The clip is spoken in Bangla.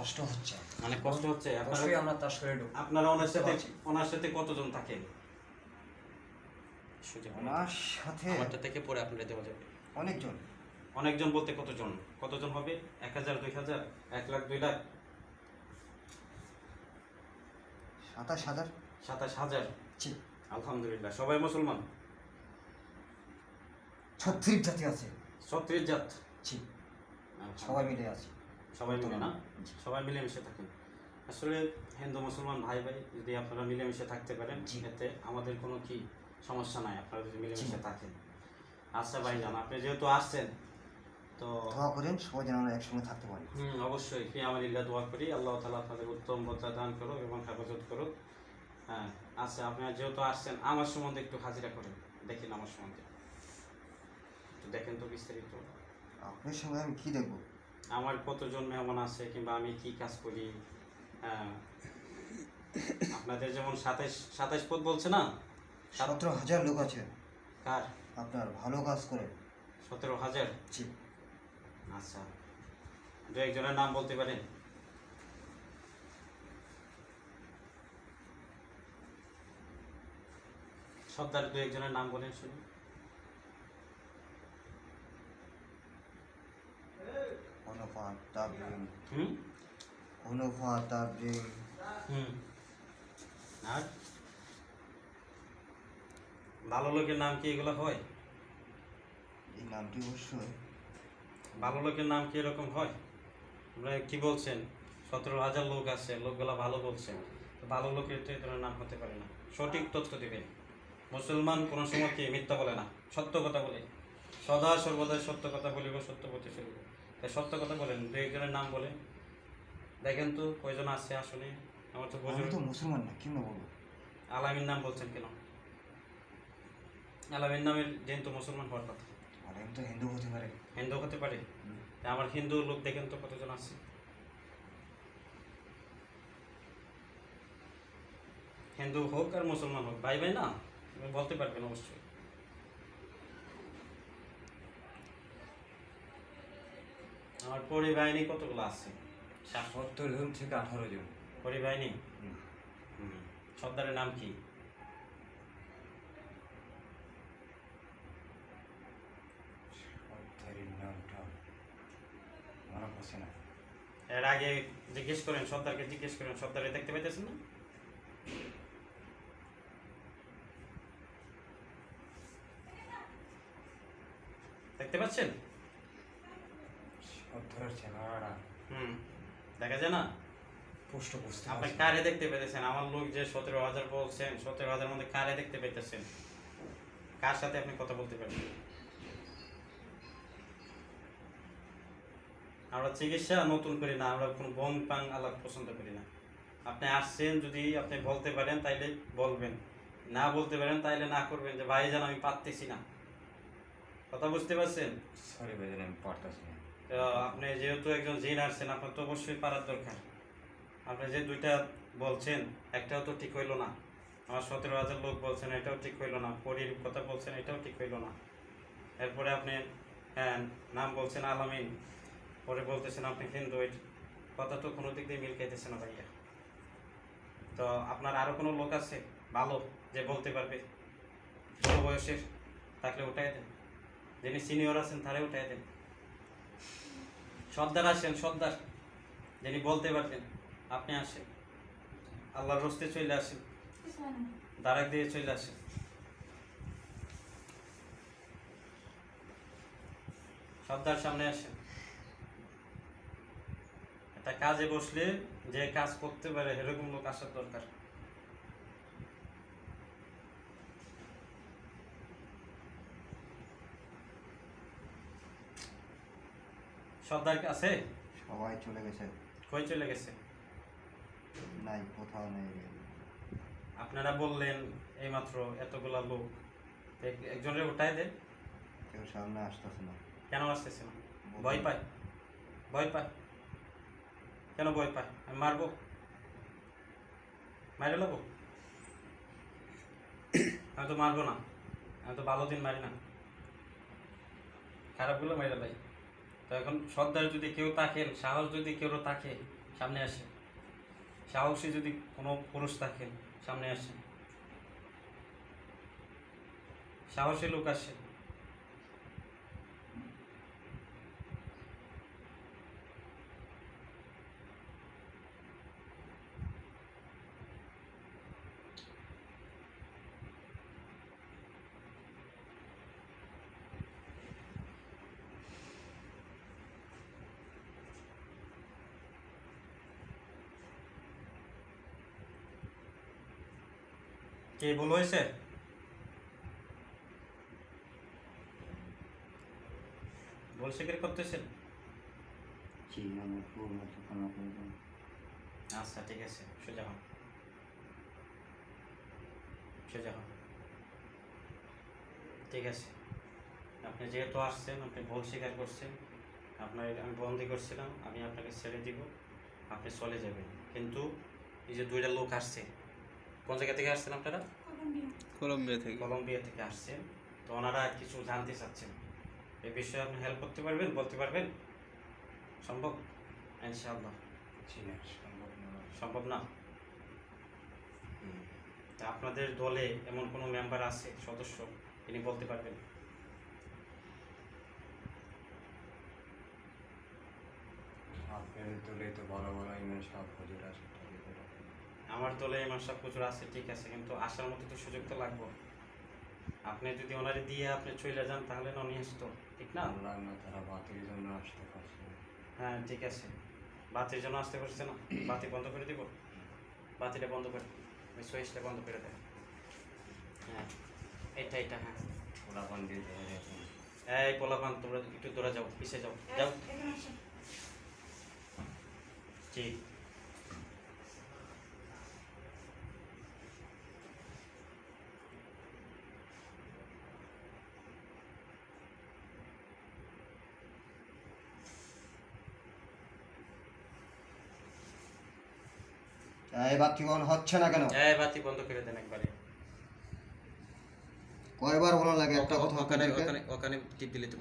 কষ্ট হচ্ছে। মানে কষ্ট হচ্ছে। আপনারা অবশ্যই আমরা তার শরীরে ঢুকবো আপনারা ওনার সাথে ওনার সাথে কতজন থাকেন? ওনার সাথে আমারটা থেকে পরে আপনারা দেওয়া যাবে। অনেকজন। অনেকজন বলতে কতজন? কতজন হবে? এক হাজার দুই হাজার? এক লাখ দুই লাখ? সাতাশ হাজার। সাতাশ হাজার? জি। আলহামদুলিল্লাহ। সবাই মুসলমান? ছত্রিশ জাতি আছে। ছত্রিশ জাত? জি। সবাই মিলে আছে। সবাই মিলে না। সবাই মিলেমিশে থাকেন। আসলে হিন্দু মুসলমান ভাই ভাই যদি আপনারা মিলেমিশে থাকতে পারেন। এতে আমাদের কোনো কি সমস্যা নাই আপনারা যদি মিলেমিশে। থাকেন। আচ্ছা ভাই জান আপনি যেহেতু আসছেন তো দোয়া করেন সবাই যেন আমরা একসঙ্গে থাকতে পারি। হুম অবশ্যই। কি আমার ইল্লা দোয়া করি। আল্লাহ তালা আপনাদের উত্তম বদলা দান করুক এবং হেফাজত করুক। হ্যাঁ আচ্ছা আপনারা যেহেতু আসছেন আমার সম্বন্ধে একটু হাজিরা করেন। দেখেন আমার সম্বন্ধে। একটু দেখেন তো বিস্তারিত। আপনার সঙ্গে আমি কি দেখব? আমার কতজন মেহমান আছে কিংবা আমি কি কাজ করি? হ্যাঁ। আপনাদের যেমন সাতাইশ সাতাইশ পদ বলছে না? সতেরো হাজার লোক আছে। কার? আপনার ভালো কাজ করে। সতেরো হাজার? জি। আচ্ছা। দু একজনের নাম বলতে পারেন। সর্দার দু একজনের নাম বলেন শুনি হুম হুম আর? ভালো লোকের নাম কি এগুলো হয়? এই নামটি অবশ্যই। ভালো লোকের নাম কি এরকম হয়? আপনারা কি বলছেন? সতেরো হাজার লোক আছে লোকগুলা ভালো বলছেন ভালো লোকের তো এ ধরনের নাম হতে পারে না। সঠিক তথ্য দেবেন। মুসলমান কোনো সময় কি মিথ্যা বলে না? সত্য কথা বলে। সদা সর্বদা সত্য কথা বলিব সত্য চলিব। তাই সত্য কথা বলেন দু একজনের নাম বলেন। দেখেন তো কয়জন আছে আসলে আমার তো আমি তো মুসলমান না কিংবা বলব? আলামিন নাম বলছেন কেন? আলামিন নামের যেহেতু মুসলমান হওয়ার কথা। আর আমি তো হিন্দু হতে পারে। হিন্দু হতে পারে? আমার হিন্দু লোক দেখেন তো কতজন আছে। হিন্দু হোক আর মুসলমান হোক ভাই ভাই না বলতে পারবেন অবশ্যই। আমার পরিবাহিনী কতগুলো আছে? সত্তর জন থেকে আঠারো জন পরিবাহিনী সর্দারের নাম কি? এর আগে জিজ্ঞেস করেন সর্দারকে জিজ্ঞেস করেন সর্দারে দেখতে পাইতেছেন না? দেখতে পাচ্ছেন? হুম দেখা যায় না? পুষ্ট আপনি কারে দেখতে পেতেছেন? আমার লোক যে সতেরো হাজার বলছেন সতেরো হাজার মধ্যে কারে দেখতে পেতেছেন? কার সাথে আপনি কথা বলতে পারবেন আমরা চিকিৎসা নতুন করি না আমরা কোনো বং পাং আলাপ পছন্দ করি না। আপনি আসছেন যদি আপনি বলতে পারেন তাইলে বলবেন। না বলতে পারেন তাইলে না করবেন যে ভাই জান আমি পারতেছি না। কথা বুঝতে পারছেন? সরি ভাই আমি পারতেছি না। আপনি যেহেতু একজন জিন আসছেন আপনার তো অবশ্যই পারার দরকার। আপনি যে দুইটা বলছেন, একটাও তো ঠিক হইল না। আমার সতেরো হাজার লোক বলছেন, এটাও ঠিক হইল না। পরীর কথা বলছেন, এটাও ঠিক হইল না। এরপরে আপনি হ্যাঁ নাম বলছেন আলামিন, পরে বলতেছেন আপনি হিন্দু কথা তো কোনো দিক দিয়ে মিল খাইতেছে না ভাইয়া। তো আপনার আরও কোনো লোক আছে ভালো যে বলতে পারবে? বড় বয়সের তাকে উঠাই দেন। যিনি সিনিয়র আছেন, তারে উঠাই দেন। সর্দার আসেন, সর্দার। যিনি বলতে পারবেন আপনি আসেন। আল্লাহর রস্তে চলে আসেন। দাঁড়াক দিয়ে চলে আসেন। সর্দার সামনে আসেন। একটা কাজে বসলে যে কাজ করতে পারে এরকম লোক আসার দরকার। সর্দার আছে? সবাই চলে গেছে। কই চলে গেছে? নাই কোথাও নেই আপনারা বললেন এইমাত্র এতগুলা লোক। এক- একজনের উঠাই দেন কেউ সামনে আসতেছে না। কেন আসতেছে না? ভয় পায়। ভয় পায়। কেন ভয় পায়? আমি মারবো? মারে লাগবো আমি তো মারবো না। আমি তো ভালো দিন মারি না। খারাপগুলো মেরে লাই তো এখন সর্দার যদি কেউ থাকেন, সাহস যদি কেউ থাকে, সামনে আসে সাহসে যদি কোনো পুরুষ থাকেন, সামনে আসে সাহসী লোক আসেন। কে ভুল হয়েছে? ভুল স্বীকার করতেছেন? করবেন আচ্ছা ঠিক আছে সোজা হন। সোজা হন। ঠিক আছে। আপনি যেহেতু আসছেন আপনি ভুল স্বীকার করছেন আপনার আমি বন্দি করছিলাম আমি আপনাকে ছেড়ে দিব আপনি চলে যাবেন। কিন্তু এই যে দুইটা লোক আসছে কোন জায়গা থেকে আসছেন আপনারা? কলম্বিয়া। থেকে। কলম্বিয়া থেকে আসছেন। তো ওনারা কিছু জানতে চাচ্ছেন। এই বিষয়ে আপনি হেল্প করতে পারবেন বলতে পারবেন? সম্ভব? ইনশাআল্লাহ। সম্ভব না? সম্ভব না তা আপনাদের দলে এমন কোনো মেম্বার আছে সদস্য? তিনি বলতে পারবেন। আপনাদের দলে তো ভালো ইমেল সব হুজুর আছে। আমার দলে এমন সব কিছু আছে ঠিক আছে কিন্তু আসার মতো তো সুযোগ তো লাগবে। আপনি যদি ওনারে দিয়ে আপনি চলে যান তাহলে না নিয়ে আসতো ঠিক না? আল্লাহ না তারা বাতির জন্য আসতে পারছে। হ্যাঁ ঠিক আছে। বাতির জন্য আসতে পারছে না? বাতি বন্ধ করে দিব? বাতিটা বন্ধ করে ওই সুইচটা বন্ধ করে দেয় হ্যাঁ এটা এটা হ্যাঁ। ওরা পান দিয়ে এই পোলাপান তোমরা একটু দৌড়া যাও পিছিয়ে যাও যাও। জি। এই বাতি বন্ধ হচ্ছে না কেন? এই বাতি বন্ধ করে দেন একবারে। কয়বার বলা লাগে একটা কথা ওখানে? ওখানে ওখানে টিপ দিলে তো